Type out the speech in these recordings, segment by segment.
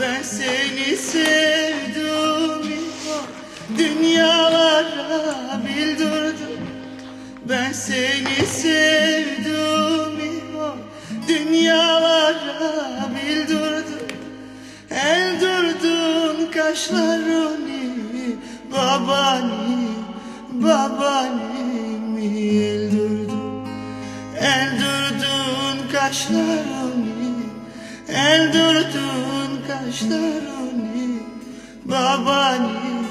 Ben seni sevdim. Dünyalara bildirdim. Ben seni sevdim. Dünyalara bildirdim. Eldürdün kaşlarını Babani, babanimi eldürdün Eldürdün kaşlarını Eldürdün kaşlarını Babani,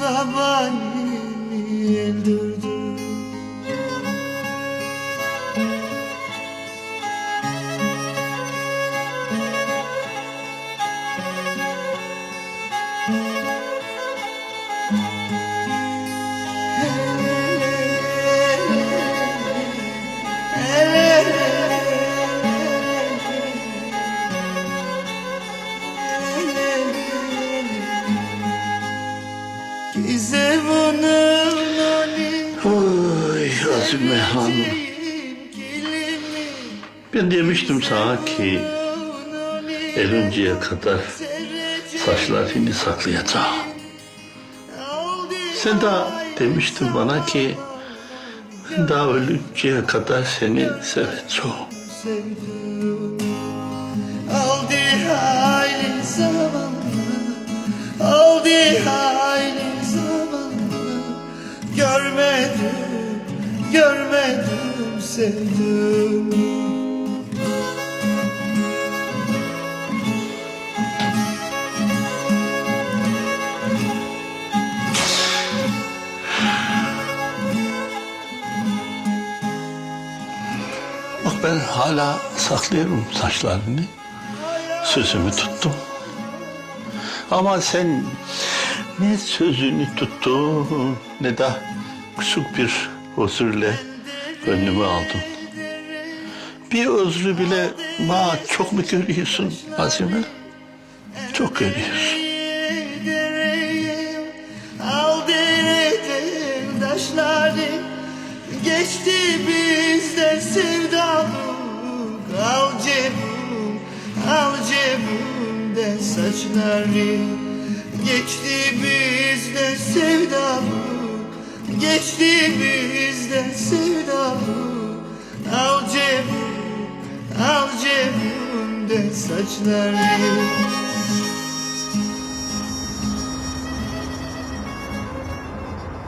babanimi eldürdün Bize Oy Azime Hanım. Ben demiştim sana ki ölünceye kadar saçlarını saklayacağım. Sen de demiştin bana ki daha ölünceye kadar seni seveceğim. Görmedim, görmedim sevdim Bak ben hala saklıyorum saçlarını. Sözümü tuttum. Ama sen ne sözünü tuttun ne de küçük bir özürle gönlümü aldın. Bir özrü bile bana çok mu görüyorsun Azime? Çok görüyorsun. Geçti bizden sevdalık Al cebim, al cebimden saçları Geçti bizden sevdalık Geçti bizden sevdalık Al cebim, al cebimden saçları